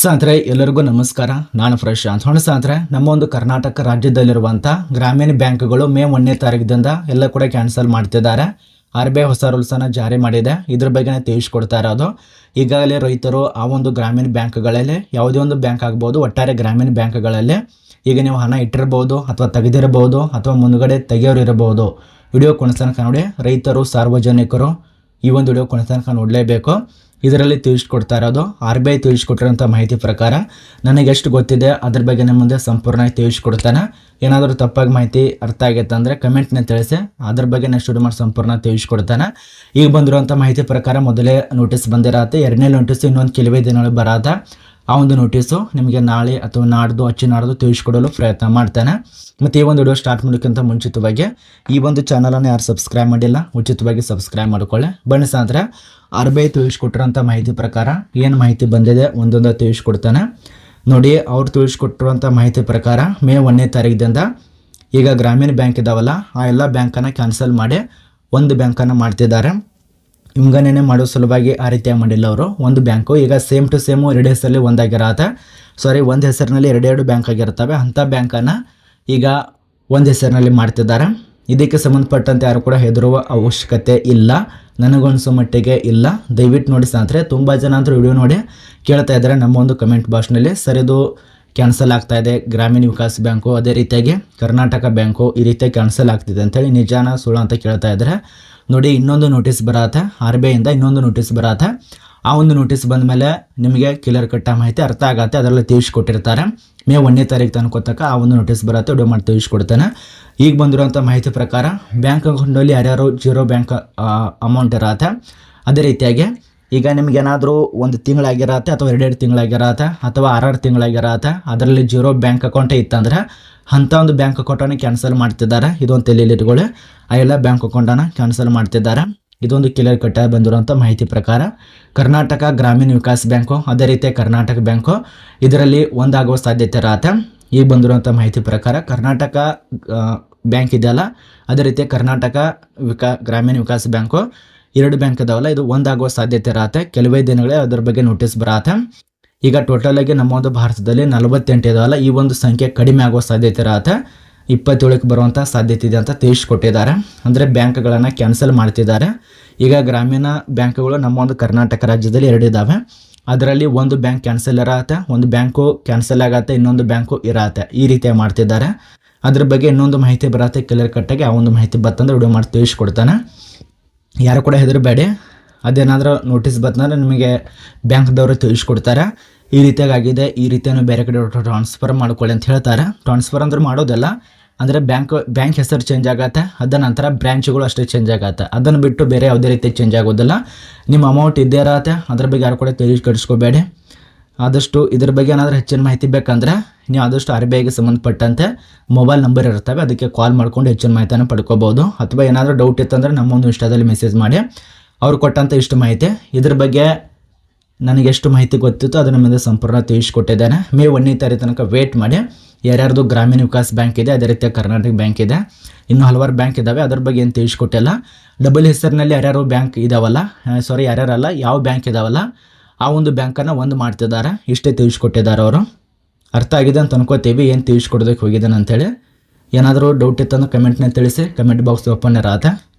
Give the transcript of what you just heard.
ಸಾಂತ್ರೆ ಎಲ್ಲರಿಗೂ ನಮಸ್ಕಾರ. ನಾನು ಪ್ರಶಾಂತ್ ಹೊಣ ಸಾಂತ್ರೆ ನಮ್ಮ ಒಂದು ಕರ್ನಾಟಕ ರಾಜ್ಯದಲ್ಲಿರುವಂಥ ಗ್ರಾಮೀಣ ಬ್ಯಾಂಕ್ಗಳು ಮೇ ಒಂದನೇ ತಾರೀಕಿನಿಂದ ಎಲ್ಲ ಕೂಡ ಕ್ಯಾನ್ಸಲ್ ಮಾಡ್ತಿದ್ದಾರೆ. ಆರ್ ಬಿ ಐ ಹೊಸ ರೂಲ್ಸನ್ನು ಜಾರಿ ಮಾಡಿದೆ. ಇದ್ರ ಬಗ್ಗೆ ತಿಳಿಸ್ಕೊಡ್ತಾ ಇರೋದು. ಈಗಾಗಲೇ ರೈತರು ಆ ಒಂದು ಗ್ರಾಮೀಣ ಬ್ಯಾಂಕ್ಗಳಲ್ಲಿ ಯಾವುದೇ ಒಂದು ಬ್ಯಾಂಕ್ ಆಗ್ಬೋದು, ಒಟ್ಟಾರೆ ಗ್ರಾಮೀಣ ಬ್ಯಾಂಕ್ಗಳಲ್ಲಿ ಈಗ ನೀವು ಹಣ ಇಟ್ಟಿರ್ಬೋದು ಅಥವಾ ತೆಗೆದಿರಬಹುದು ಅಥವಾ ಮುಂದುಗಡೆ ತೆಗೆಯೋರು ಇರಬಹುದು ವಿಡಿಯೋ ಕೊನೆತನಕ ನೋಡಿ. ರೈತರು, ಸಾರ್ವಜನಿಕರು ಈ ಒಂದು ವಿಡಿಯೋ ಕೊನೆತನಕ ನೋಡಲೇಬೇಕು. ಇದರಲ್ಲಿ ತಿಳಿಸ್ಕೊಡ್ತಾ ಇರೋದು, ಆರ್ ಬಿ ಐ ತಿಳಿಸ್ಕೊಟ್ಟಿರೋಂಥ ಮಾಹಿತಿ ಪ್ರಕಾರ ನನಗೆ ಎಷ್ಟು ಗೊತ್ತಿದೆ, ಅದ್ರ ಬಗ್ಗೆ ನಿಮ್ಮ ಮುಂದೆ ಸಂಪೂರ್ಣವಾಗಿ ತಿಳಿಸ್ಕೊಡ್ತಾನೆ. ಏನಾದರೂ ತಪ್ಪಾಗಿ ಮಾಹಿತಿ ಅರ್ಥ ಆಗೈತೆ ಅಂದರೆ ಕಮೆಂಟ್ನ ತಿಳಿಸಿ, ಅದ್ರ ಬಗ್ಗೆ ನಾನು ಶುರು ಮಾಡಿ ಸಂಪೂರ್ಣ ತಿಳಿಸ್ಕೊಡ್ತಾನೆ. ಈಗ ಬಂದಿರುವಂಥ ಮಾಹಿತಿ ಪ್ರಕಾರ ಮೊದಲೇ ನೋಟಿಸ್ ಬಂದಿರತ್ತೆ, ಎರಡನೇ ನೋಟಿಸ್ ಇನ್ನೊಂದು ಕೆಲವೇ ದಿನಗಳು ಬರತ್ತ ಆ ಒಂದು ನೋಟಿಸು ನಿಮಗೆ ನಾಳೆ ಅಥವಾ ನಾಡ್ದು, ಅಚ್ಚು ನಾಡ್ದು ತಿಳಿಸ್ಕೊಡಲು ಪ್ರಯತ್ನ ಮಾಡ್ತಾನೆ. ಮತ್ತು ಈ ಒಂದು ವಿಡಿಯೋ ಸ್ಟಾರ್ಟ್ ಮಾಡೋಕ್ಕಿಂತ ಮುಂಚಿತವಾಗಿ ಈ ಒಂದು ಚಾನಲನ್ನು ಯಾರು ಸಬ್ಸ್ಕ್ರೈಬ್ ಮಾಡಿಲ್ಲ, ಉಚಿತವಾಗಿ ಸಬ್ಸ್ಕ್ರೈಬ್ ಮಾಡಿಕೊಳ್ಳಿ. ಬನ್ನಿ ಅಂದರೆ ಆರ್ ಬಿ ಐ ತಿಳಿಸ್ಕೊಟ್ಟಿರೋಂಥ ಮಾಹಿತಿ ಪ್ರಕಾರ ಏನು ಮಾಹಿತಿ ಬಂದಿದೆ ಒಂದೊಂದು ತಿಳಿಸ್ಕೊಡ್ತಾನೆ. ನೋಡಿ, ಅವ್ರು ತಿಳಿಸ್ಕೊಟ್ಟಿರುವಂಥ ಮಾಹಿತಿ ಪ್ರಕಾರ ಮೇ ಒಂದನೇ ತಾರೀಕಿನಿಂದ ಈಗ ಗ್ರಾಮೀಣ ಬ್ಯಾಂಕ್ ಇದಾವಲ್ಲ, ಆ ಎಲ್ಲ ಬ್ಯಾಂಕನ್ನು ಕ್ಯಾನ್ಸಲ್ ಮಾಡಿ ಒಂದು ಬ್ಯಾಂಕನ್ನು ಮಾಡ್ತಿದ್ದಾರೆ. ಹಿಂಗನೇ ಮಾಡೋ ಸುಲಭವಾಗಿ ಆ ರೀತಿಯಾಗಿ ಮಾಡಿಲ್ಲ ಅವರು. ಒಂದು ಬ್ಯಾಂಕು, ಈಗ ಸೇಮ್ ಟು ಸೇಮು ಎರಡು ಹೆಸರಲ್ಲಿ ಒಂದಾಗಿರತ್ತೆ. ಸಾರಿ ಒಂದು ಹೆಸರಿನಲ್ಲಿ ಎರಡೆರಡು ಬ್ಯಾಂಕ್ ಆಗಿರ್ತವೆ ಅಂಥ ಬ್ಯಾಂಕನ್ನು ಈಗ ಒಂದು ಹೆಸರಿನಲ್ಲಿ ಮಾಡ್ತಿದ್ದಾರೆ. ಇದಕ್ಕೆ ಸಂಬಂಧಪಟ್ಟಂತೆ ಯಾರು ಕೂಡ ಹೆದರುವ ಅವಶ್ಯಕತೆ ಇಲ್ಲ. ನನಗನ್ಸೋ ಮಟ್ಟಿಗೆ ಇಲ್ಲ. ದಯವಿಟ್ಟು ನೋಡಿ ಸ್ನೇಹಿತರೆ, ತುಂಬ ಜನ ಅಂತೂ ವಿಡಿಯೋ ನೋಡಿ ಕೇಳ್ತಾ ಇದ್ದಾರೆ ನಮ್ಮ ಒಂದು ಕಮೆಂಟ್ ಬಾಕ್ಸ್ನಲ್ಲಿ. ಸರಿದು ಕ್ಯಾನ್ಸಲ್ ಆಗ್ತಾ ಇದೆ. ಗ್ರಾಮೀಣ ವಿಕಾಸ ಬ್ಯಾಂಕು ಅದೇ ರೀತಿಯಾಗಿ ಕರ್ನಾಟಕ ಬ್ಯಾಂಕು ಈ ರೀತಿಯಾಗಿ ಕ್ಯಾನ್ಸಲ್ ಆಗ್ತಿದೆ ಅಂತೇಳಿ ನಿಜಾನ ಸುಳ್ಳು ಅಂತ ಕೇಳ್ತಾ ಇದ್ದಾರೆ. ನೋಡಿ, ಇನ್ನೊಂದು ನೋಟಿಸ್ ಬರತ್ತೆ ಆರ್ ಬಿ ಐಯಿಂದ ಇನ್ನೊಂದು ನೋಟಿಸ್ ಬರತ್ತೆ ಆ ಒಂದು ನೋಟಿಸ್ ಬಂದ ಮೇಲೆ ನಿಮಗೆ ಕ್ಲಿಯರ್ ಕಟ್ಟ ಮಾಹಿತಿ ಅರ್ಥ ಆಗತ್ತೆ, ಅದರಲ್ಲಿ ತಿಳಿಸ್ಕೊಟ್ಟಿರ್ತಾರೆ. ಮೇ ಒಂದನೇ ತಾರೀಕು ತನಕ ಆ ಒಂದು ನೋಟಿಸ್ ಬರುತ್ತೆ ವಿಡಿಯೋ ಮಾಡಿ ತಿಳಿಸ್ಕೊಡ್ತಾನೆ. ಈಗ ಬಂದಿರುವಂಥ ಮಾಹಿತಿ ಪ್ರಕಾರ, ಬ್ಯಾಂಕ್ ಅಕೌಂಟಲ್ಲಿ ಯಾರ್ಯಾರು ಜೀರೋ ಬ್ಯಾಂಕ್ ಅಮೌಂಟ್ ಇರತ್ತೆ ಅದೇ ರೀತಿಯಾಗಿ ಈಗ ನಿಮಗೇನಾದರೂ ಒಂದು ತಿಂಗಳಾಗಿರತ್ತೆ ಅಥವಾ ಎರಡೆರಡು ತಿಂಗಳಾಗಿರತ್ತೆ ಅಥವಾ ಆರಾರು ತಿಂಗಳಾಗಿರತ್ತೆ, ಅದರಲ್ಲಿ ಜೀರೋ ಬ್ಯಾಂಕ್ ಅಕೌಂಟೇ ಇತ್ತಂದ್ರೆ ಅಂಥ ಒಂದು ಬ್ಯಾಂಕ್ ಅಕೌಂಟನ್ನು ಕ್ಯಾನ್ಸಲ್ ಮಾಡ್ತಿದ್ದಾರೆ. ಇದೊಂದು ತಲೆಯಲ್ಲಿ ಇಟ್ಕೊಳ್ಳಿ. ಆ ಎಲ್ಲ ಬ್ಯಾಂಕ್ ಅಕೌಂಟನ್ನು ಕ್ಯಾನ್ಸಲ್ ಮಾಡ್ತಿದ್ದಾರೆ. ಇದೊಂದು ಕ್ಲಿಯರ್ ಕಟ್ಟ ಬಂದಿರುವಂಥ ಮಾಹಿತಿ ಪ್ರಕಾರ ಕರ್ನಾಟಕ ಗ್ರಾಮೀಣ ವಿಕಾಸ್ ಬ್ಯಾಂಕು, ಅದೇ ರೀತಿ ಕರ್ನಾಟಕ ಬ್ಯಾಂಕು ಇದರಲ್ಲಿ ಒಂದಾಗುವ ಸಾಧ್ಯತೆ ಇರತ್ತೆ. ಈಗ ಬಂದಿರುವಂಥ ಮಾಹಿತಿ ಪ್ರಕಾರ ಕರ್ನಾಟಕ ಬ್ಯಾಂಕ್ ಇದೆಯಲ್ಲ, ಅದೇ ರೀತಿ ಕರ್ನಾಟಕ ವಿಕಾ, ಗ್ರಾಮೀಣ ವಿಕಾಸ್ ಬ್ಯಾಂಕು ಎರಡು ಬ್ಯಾಂಕ್ ಇದಾವಲ್ಲ, ಇದು ಒಂದಾಗುವ ಸಾಧ್ಯತೆ ಇರತ್ತೆ. ಕೆಲವೇ ದಿನಗಳೇ ಅದರ ಬಗ್ಗೆ ನೋಟಿಸ್ ಬರತ್ತೆ. ಈಗ ಟೋಟಲ್ ಆಗಿ ನಮ್ಮ ಒಂದು ಭಾರತದಲ್ಲಿ ನಲವತ್ತೆಂಟು ಇದಾವಲ್ಲ, ಈ ಒಂದು ಸಂಖ್ಯೆ ಕಡಿಮೆ ಆಗುವ ಸಾಧ್ಯತೆ ಇರತ್ತೆ. ಇಪ್ಪತ್ತೇಳಕ್ಕೆ ಬರುವಂಥ ಸಾಧ್ಯತೆ ಇದೆ ಅಂತ ತಿಳಿಸ್ಕೊಟ್ಟಿದ್ದಾರೆ. ಅಂದರೆ ಬ್ಯಾಂಕ್ಗಳನ್ನು ಕ್ಯಾನ್ಸಲ್ ಮಾಡ್ತಿದ್ದಾರೆ. ಈಗ ಗ್ರಾಮೀಣ ಬ್ಯಾಂಕ್ಗಳು ನಮ್ಮ ಒಂದು ಕರ್ನಾಟಕ ರಾಜ್ಯದಲ್ಲಿ ಎರಡು ಇದ್ದಾವೆ ಅದರಲ್ಲಿ ಒಂದು ಬ್ಯಾಂಕ್ ಕ್ಯಾನ್ಸಲ್ ಇರತ್ತೆ, ಒಂದು ಬ್ಯಾಂಕು ಕ್ಯಾನ್ಸಲ್ ಆಗತ್ತೆ, ಇನ್ನೊಂದು ಬ್ಯಾಂಕು ಇರತ್ತೆ. ಈ ರೀತಿಯಾಗಿ ಮಾಡ್ತಿದ್ದಾರೆ. ಅದ್ರ ಬಗ್ಗೆ ಇನ್ನೊಂದು ಮಾಹಿತಿ ಬರತ್ತೆ ಕ್ಲಿಯರ್ ಕಟ್ಟಾಗಿ ಆ ಒಂದು ಮಾಹಿತಿ ಬತ್ತಂದ್ರೆ ವಿಡಿಯೋ ಮಾಡಿ ತಿಳಿಸ್ಕೊಡ್ತಾನೆ. ಯಾರು ಕೂಡ ಹೆದರಬೇಡಿ. ಅದೇನಾದರೂ ನೋಟಿಸ್ ಬಂತಂದ್ರೆ ನಿಮಗೆ ಬ್ಯಾಂಕ್ದವರು ತಿಳಿಸ್ಕೊಡ್ತಾರೆ. ಈ ರೀತಿಯಾಗಿ ಆಗಿದೆ ಈ ರೀತಿಯನ್ನು ಬೇರೆ ಕಡೆ ಟ್ರಾನ್ಸ್ಫರ್ ಮಾಡ್ಕೊಳ್ಳಿ ಅಂತ ಹೇಳ್ತಾರೆ. ಟ್ರಾನ್ಸ್ಫರ್ ಅಂದ್ರೆ ಮಾಡೋದಲ್ಲ, ಅಂದರೆ ಬ್ಯಾಂಕ್ ಬ್ಯಾಂಕ್ ಹೆಸರು ಚೇಂಜ್ ಆಗತ್ತೆ, ಅದ ನಂತರ ಬ್ರ್ಯಾಂಚ್ಗಳು ಅಷ್ಟೇ ಚೇಂಜ್ ಆಗತ್ತೆ. ಅದನ್ನು ಬಿಟ್ಟು ಬೇರೆ ಯಾವುದೇ ರೀತಿ ಚೇಂಜ್ ಆಗೋದಿಲ್ಲ. ನಿಮ್ಮ ಅಮೌಂಟ್ ಇದ್ದೇ ಇರತ್ತೆ, ಅದ್ರ ಬಗ್ಗೆ ಯಾರು ಕೂಡ ಕೆಡಿಸ್ಕೋಬೇಡಿ ಆದಷ್ಟು ಇದ್ರ ಬಗ್ಗೆ ಏನಾದರೂ ಹೆಚ್ಚಿನ ಮಾಹಿತಿ ಬೇಕಂದ್ರೆ ನೀವು ಆದಷ್ಟು ಆರ್ ಬಿ ಐಗೆ ಸಂಬಂಧಪಟ್ಟಂತೆ ಮೊಬೈಲ್ ನಂಬರ್ ಇರ್ತವೆ ಅದಕ್ಕೆ ಕಾಲ್ ಮಾಡ್ಕೊಂಡು ಹೆಚ್ಚಿನ ಮಾಹಿತಿಯನ್ನು ಪಡ್ಕೋಬೋದು. ಅಥವಾ ಏನಾದರೂ ಡೌಟ್ ಇತ್ತಂದ್ರೆ ನಮ್ಮೊಂದು ಇನ್ಸ್ಟಾದಲ್ಲಿ ಮೆಸೇಜ್ ಮಾಡಿ, ಅವ್ರು ಕೊಟ್ಟಂಥ ಇಷ್ಟು ಮಾಹಿತಿ. ಇದ್ರ ಬಗ್ಗೆ ನನಗೆ ಎಷ್ಟು ಮಾಹಿತಿ ಗೊತ್ತಿತ್ತು ಅದನ್ನು ಮುಂದೆ ಸಂಪೂರ್ಣ ತಿಳಿಸ್ಕೊಟ್ಟಿದ್ದೇನೆ. ಮೇ ಒಂದನೇ ತಾರೀಕು ತನಕ ವೇಟ್ ಮಾಡಿ, ಯಾರ್ಯಾರ್ದು ಗ್ರಾಮೀಣ ವಿಕಾಸ್ ಬ್ಯಾಂಕ್ ಇದೆ, ಅದೇ ರೀತಿಯ ಕರ್ನಾಟಕ ಬ್ಯಾಂಕ್ ಇದೆ, ಇನ್ನೂ ಹಲವಾರು ಬ್ಯಾಂಕ್ ಇದ್ದಾವೆ ಅದ್ರ ಬಗ್ಗೆ ಏನು ತಿಳಿಸ್ಕೊಟ್ಟಿಲ್ಲ. ಡಬಲ್ ಹೆಸರಿನಲ್ಲಿ ಯಾರ್ಯಾರು ಬ್ಯಾಂಕ್ ಇದಾವಲ್ಲ ಸಾರಿ ಯಾರ್ಯಾರಲ್ಲ, ಯಾವ ಬ್ಯಾಂಕ್ ಇದಾವಲ್ಲ ಆ ಒಂದು ಬ್ಯಾಂಕನ್ನು ಒಂದು ಮಾಡ್ತಿದ್ದಾರೆ. ಇಷ್ಟೇ ತಿಳಿಸ್ಕೊಟ್ಟಿದ್ದಾರೆ ಅವರು. ಅರ್ಥ ಆಗಿದೆ ಅಂತ ಅನ್ಕೋತೀವಿ. ಏನು ತಿಳಿಸ್ಕೊಡೋದಕ್ಕೆ ಹೋಗಿದ್ದಾನೆ ಅಂತೇಳಿ ಏನಾದರೂ ಡೌಟ್ ಇತ್ತಂದ್ರೆ ಕಮೆಂಟ್ನ ತಿಳಿಸಿ. ಕಮೆಂಟ್ ಬಾಕ್ಸ್ ಓಪನ್ ಇರತ್ತೆ.